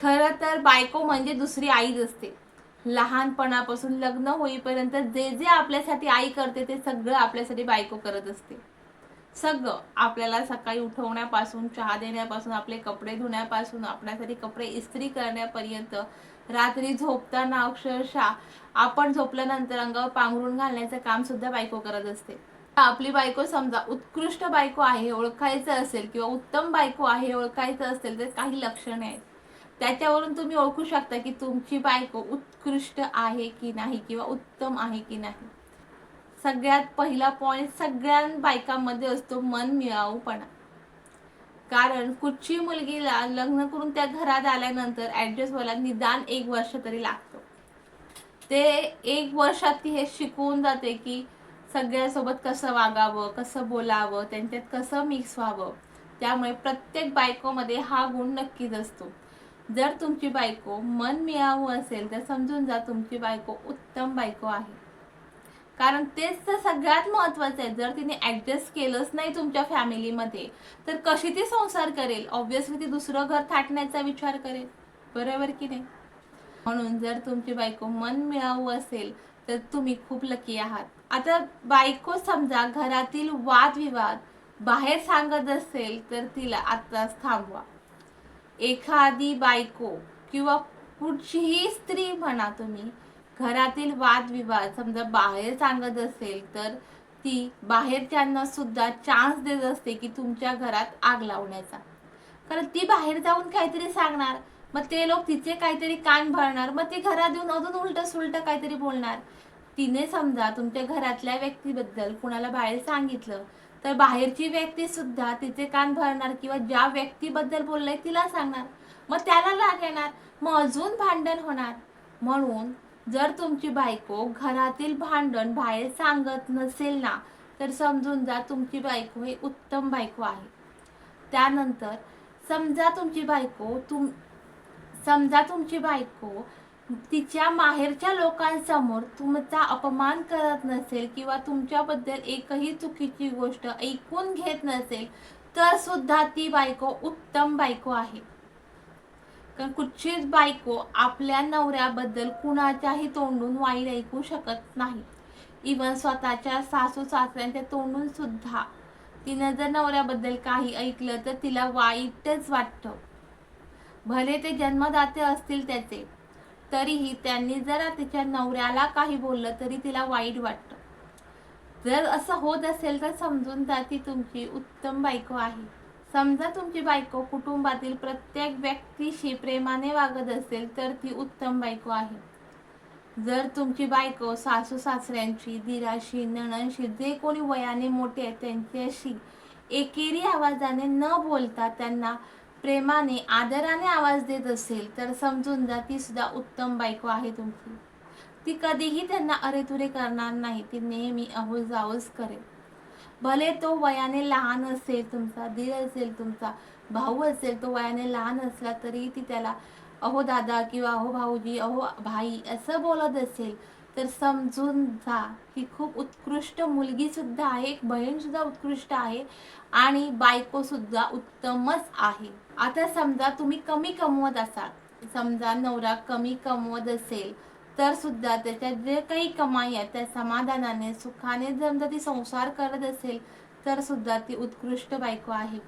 खरं तर बायको म्हणजे दुसरी आईच असते. लहानपणापासून लग्न होईपर्यंत जे जे आपल्यासाठी आई करते ते सगळं आपल्यासाठी बायको करत असते. सगळं आपल्याला सकाळी उठवण्यापासून चहा देण्यापासून आपले कपडे धुण्यापासून आपल्यासाठी कपडे इस्त्री करण्यापर्यंत रात्री झोपताना अक्षरशः आपण झोपल्यानंतर अंगावर पांघरून घालण्याचं काम सुद्धा बायको करत असते. आपली बायको समजा उत्कृष्ट बायको आहे ओळखायचं असेल किंवा उत्तम बायको आहे ओळखायचं असेल तर काही लक्षणे आहेत. त्याच्यावरून तुम्ही ओळखू शकता की तुमची बायको उत्कृष्ट आहे की नाही किंवा उत्तम आहे की नाही. सगळ्यात पहिला पॉईंट सगळ्या बायकांमध्ये असतो मन मिळाऊपणा. कारण कुठची मुलगीला लग्न करून त्या घरात आल्यानंतर ऍडजस्ट व्हायला निदान एक वर्ष तरी लागतो. ते एक वर्षात ती हे शिकवून जाते की सगळ्यासोबत कसं वागावं कसं बोलावं त्यांच्यात कसं मिक्स व्हावं. त्यामुळे प्रत्येक बायकोमध्ये हा गुण नक्कीच असतो. जर तुमची बायको मन मिळावं असेल तर समजून जा तुमची बायको उत्तम बायको आहे. कारण तेच तर सगळ्यात महत्वाचं आहे. जर तिने ॲडजस्ट केलंच नाही तुमच्या फॅमिलीमध्ये तर कशी ती संसार करेल? ऑब्व्हियसली ती दुसरं घर थाटण्याचा विचार करेल. बरोबर की नाही? म्हणून जर तुमची बायको मन मिळावं असेल तर तुम्ही खूप लकी आहात. आता बायको समजा घरातील वादविवाद बाहेर सांगत असेल तर तिला आत्ताच थांबवा. एखादी बायको किंवा कुठचीही स्त्री म्हणा तुम्ही घरातील वादविवाद समजा बाहेर सांगत असेल तर ती बाहेरच्यांना सुद्धा चान्स देत असते की तुमच्या घरात आग लावण्याचा. कारण ती बाहेर जाऊन काहीतरी सांगणार मग ते लोक तिचे काहीतरी कान भरणार मग ते घरात येऊन अजून उलट सुलट काहीतरी बोलणार. तिने समजा तुमच्या घरातल्या व्यक्तीबद्दल कुणाला बाहेर सांगितलं तर बाहेरची व्यक्ती सुद्धा तिचे कान भरणार किंवा ज्या व्यक्तीबद्दल बोललंय तिला सांगणार. मग त्याला राग येणार. मग अजून भांडण होणार. म्हणून जर तुमची बायको घरातील भांडण बाहेर सांगत नसेल ना तर समजून जा तुमची बायको ही उत्तम बायको आहे. त्यानंतर समजा तुमची बायको तुम समजा तुमची बायको तिच्या माहेरच्या लोकांसमोर तुमचा अपमान करत नसेल किंवा तुमच्याबद्दल एकही चुकीची गोष्ट ऐकून घेत नसेल तर सुद्धा ती बायको उत्तम बायको आहे. कारण कुठचीच बायको आपल्या नवऱ्याबद्दल कुणाच्याही तोंडून वाईट ऐकू शकत नाही. इवन स्वतःच्या सासू सासऱ्यांच्या तोंडून सुद्धा तिनं जर नवऱ्याबद्दल काही ऐकलं तर तिला वाईटच वाटतं. भले ते जन्मदाते असतील त्याचे तरीही त्यांनी जरा तिच्या नवऱ्याला काही बोललं तरी तिला वाईट वाटतं. जर असं होत असेल तर समजून जा ती तुमची उत्तम बायको आहे. समजा तुमची बायको कुटुंबातील प्रत्येक व्यक्तीशी प्रेमाने वागत असेल तर ती उत्तम बायको आहे. जर तुमची बायको सासू सासऱ्यांशी दिराशी नणंशी जे कोणी वयाने मोठे आहेत त्यांच्याशी एकेरी आवाजाने न बोलता त्यांना प्रेमाने आदराने आवाज देत असेल तर समजून जा ती सुद्धा उत्तम बायको आहे तुमची. ती कधीही त्यांना अरे तुरे करणार नाही ती नेहमी अहोल जाऊच करेल. भले तो वयाने लहान असेल तुमचा दीर असेल तुमचा भाऊ असेल तो वयाने लहान असला तरी ती त्याला अहो दादा किंवा अहो भाऊजी अहो भाई असं बोलत असेल तर समजून जा ही खूप उत्कृष्ट मुलगी सुद्धा आहे एक बहीण सुद्धा उत्कृष्ट आहे आणि बायको सुद्धा उत्तमच आहे. आता समजा तुम्ही कमी कमवत असाल समजा नवरा कमी कमवत असेल तर सुद्धा त्याच्यात जे काही कमाई आहे त्या समाधानाने सुखाने जर ती संसार करत असेल तर सुद्धा ती उत्कृष्ट बायको आहे.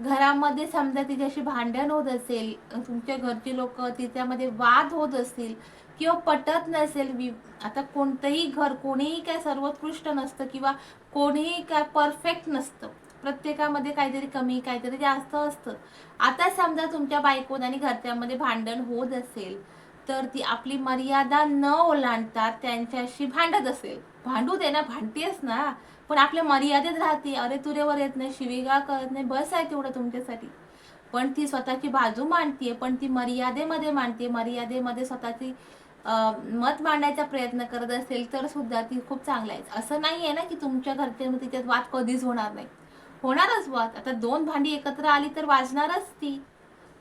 घरामध्ये समजा तिच्याशी भांडण होत असेल तुमच्या घरचे लोक तिच्यामध्ये वाद होत असतील किंवा पटत नसेल वि आता कोणतंही घर कोणीही काय सर्वोत्कृष्ट नसतं किंवा कोणीही काय परफेक्ट नसतं. प्रत्येकामध्ये काहीतरी कमी काहीतरी जास्त असतं. आता समजा तुमच्या बायकोत आणि घरच्यामध्ये भांडण होत असेल तर ती आपली मर्यादा न ओलांडता त्यांच्याशी भांडत असेल. भांडू दे ना भांडतेस ना. पण आपल्या मर्यादेत राहते. अरे तुरेवर येत नाही शिवीगा करत नाही बस आहे तेवढं तुमच्यासाठी. पण ती स्वतःची बाजू मांडतीये पण ती मर्यादेमध्ये मांडते मर्यादेमध्ये स्वतःची मत मांडण्याचा प्रयत्न करत असेल तर सुद्धा ती खूप चांगला आहे. असं नाही आहे ना की तुमच्या घरच्या तिच्यात वाद कधीच होणार नाही. होणारच वाद. आता दोन भांडी एकत्र आली तर वाजणारच ती.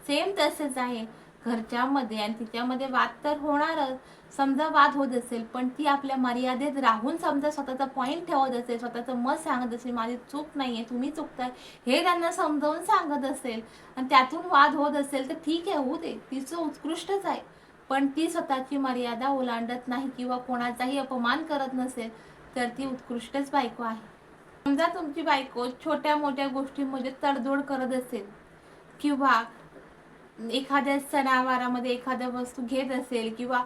सेम तसेच आहे. घरच्यामध्ये आणि तिच्यामध्ये वाद तर होणारच. समजा वाद होत असेल पण ती आपल्या मर्यादेत राहून समजा स्वतःचा पॉईंट ठेवत असेल स्वतःचं मत सांगत असेल माझी चूक नाही आहे तुम्ही चुकताय हे त्यांना समजावून सांगत असेल. आणि त्यातून वाद होत असेल तर ठीक आहे होऊ दे तिचं उत्कृष्टच आहे. पण ती स्वतःची मर्यादा ओलांडत नाही किंवा कोणाचाही अपमान करत नसेल तर ती उत्कृष्टच बायको आहे. समजा तुमची बायको छोट्या मोठ्या गोष्टींमध्ये तडजोड करत असेल किंवा एखाद्या सणावारामध्ये एखाद्या वस्तू घेत असेल किंवा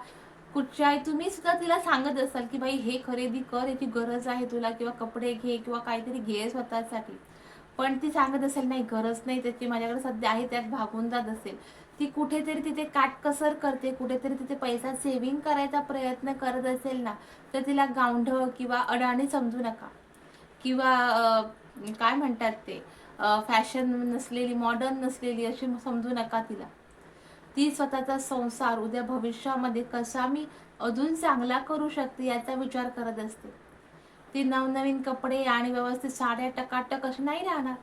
कुठच्याही तुम्ही सुद्धा तिला सांगत असाल की बाई हे खरेदी कर याची गरज आहे तुला किंवा कपडे घे किंवा काहीतरी घे स्वतःसाठी. पण ती सांगत असेल नाही गरज नाही त्याची माझ्याकडे सध्या आहे त्यात भागून जात असेल. ती कुठेतरी तिथे काटकसर करते कुठेतरी तिथे पैसा सेव्हिंग करायचा प्रयत्न करत असेल ना तर तिला गावढळ किंवा अडाणी समजू नका. किंवा काय म्हणतात ते? फॅशन नसलेली मॉडर्न नसलेली अशी समजू नका तिला. ती स्वतःचा संसार उद्या भविष्यामध्ये कसा मी अजून चांगला करू शकते याचा विचार करत असते. ती नवनवीन कपडे आणि व्यवस्थित साड्या टकाटक अशी नाही राहणार.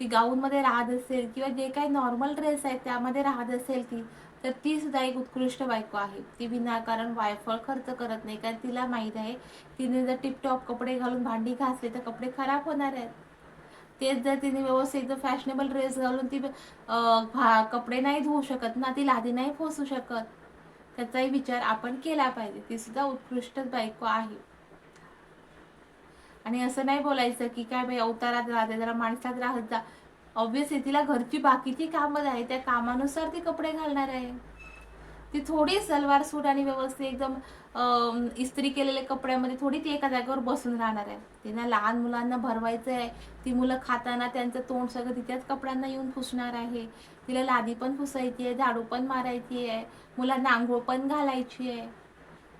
ती गाऊनमध्ये राहत असेल किंवा जे काही नॉर्मल ड्रेस आहेत त्यामध्ये राहत असेल ती तर ती सुद्धा एक उत्कृष्ट बायको आहे. ती विनाकारण वायफळ खर्च करत नाही. कारण तिला माहीत आहे तिने जर टिपटॉप कपडे घालून भांडी घासली तर कपडे खराब होणार आहेत. तेच जर तिने व्यवस्थित फॅशनेबल ड्रेस घालून ती कपडे नाही धुवू शकत ना ती लादी नाही पोसू शकत. त्याचाही विचार आपण केला पाहिजे. ती सुद्धा उत्कृष्ट बायको आहे. आणि असं नाही बोलायचं की काय बाई अवतारात राहते जरा माणसात राहत जा. ऑब्विसली तिला घरची बाकीची कामं आहे त्या कामानुसार ती कपडे घालणार आहे. ती थोडी सलवार सूट आणि व्यवस्थित एकदम इस्त्री केलेल्या कपड्यामध्ये थोडी ती एका जागेवर बसून राहणार आहे. त्यांना लहान मुलांना भरवायचं आहे ती मुलं खाताना त्यांचं तोंड सगळं तिच्याच कपड्यांना येऊन फुसणार आहे. तिला लादी पण फुसायची आहे झाडू पण मारायची आहे मुलांना आंघोळ पण घालायची आहे.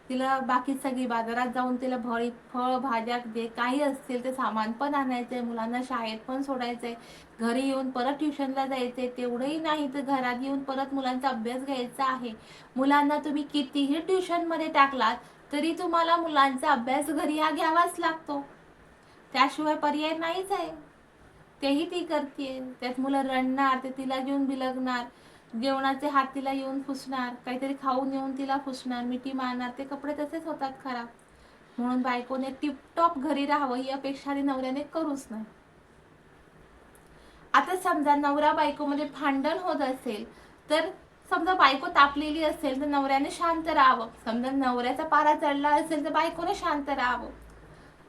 तिला बाकी सगळी बाजारात जाऊन तिला भळी फळ भाज्या जे काही असतील ते सामान पण आणायचंय मुलांना शाळेत पण सोडायचंय घरी येऊन परत ट्युशनला जायचंय तेवढंही नाही तर घरात येऊन परत मुलांचा अभ्यास घ्यायचा आहे. मुलांना तुम्ही कितीही ट्युशनमध्ये टाकलात तरी तुम्हाला मुलांचा अभ्यास घरी हा घ्यावाच लागतो. त्याशिवाय पर्याय नाहीच आहे. तेही ती करते त्यात मुलं रडणार ते तिला घेऊन बिलगणार जेवणाचे हात तिला येऊन फुसणार काहीतरी खाऊन येऊन तिला फुसणार मिठी मारणार ते कपडे तसेच होतात खराब. म्हणून बायकोने टिपटॉप घरी राहावं ही अपेक्षा नवऱ्याने करूच नाही. आता समजा नवरा बायकोमध्ये भांडण होत असेल तर समजा बायको तापलेली असेल तर नवऱ्याने शांत राहावं. समजा नवऱ्याचा पारा चढला असेल तर बायकोने शांत राहावं.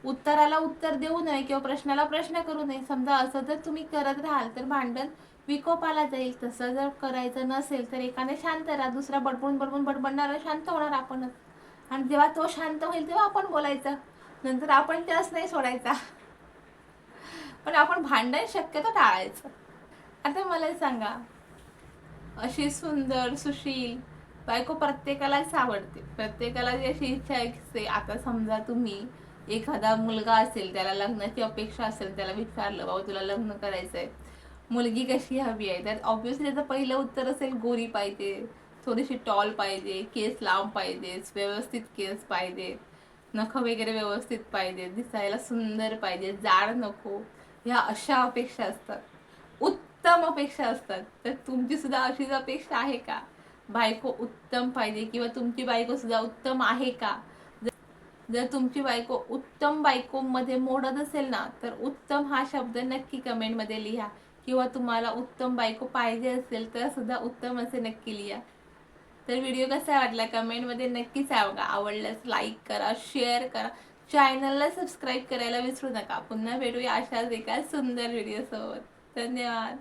उत्तराला उत्तर देऊ नये किंवा प्रश्नाला प्रश्न करू नये. समजा असं जर तुम्ही करत राहाल तर भांडण विकोपाला जाईल तसं जर करायचं नसेल तर एकाने शांत राहा दुसरा बडबडून बडबून बडबडणार शांत होणार आपणच. आणि जेव्हा तो शांत होईल तेव्हा आपण बोलायचं. नंतर आपण त्याच नाही सोडायचा. पण आपण भांडण शक्यतो टाळायचं. आता मला सांगा अशी सुंदर सुशील बायको प्रत्येकालाच आवडते. प्रत्येकाला जी अशी इच्छा असते आता समजा तुम्ही एखादा मुलगा असेल त्याला लग्नाची अपेक्षा असेल त्याला विचारलं बाबा तुला लग्न करायचं आहे मुलगी कशी हवी आहे? त्यात ऑब्व्हियसली त्याचं पहिलं उत्तर असेल गोरी पाहिजे थोडीशी टॉल पाहिजे केस लांब पाहिजे व्यवस्थित केस पाहिजे नख वगैरे व्यवस्थित पाहिजे दिसायला सुंदर पाहिजे जाड नको ह्या अशा अपेक्षा असतात. उत्तम अपेक्षा असतात. तर तुमची सुद्धा अशीच अपेक्षा आहे का? बायको उत्तम पाहिजे किंवा तुमची बायको सुद्धा उत्तम आहे का? जर- तुमची बायको उत्तम बायको मध्ये मोडत असेल ना तर उत्तम हा शब्द नक्की कमेंटमध्ये लिहा. किंवा तुम्हाला उत्तम बायको पाहिजे असेल तर सुद्धा उत्तम असे नक्की लिहा. तर व्हिडिओ कसा वाटला कमेंटमध्ये नक्कीच सांगा. आवडल्यास लाईक करा शेअर करा. चॅनलला सबस्क्राईब करायला विसरू नका. पुन्हा भेटूया अशाच एका सुंदर व्हिडिओसोबत धन्यवाद.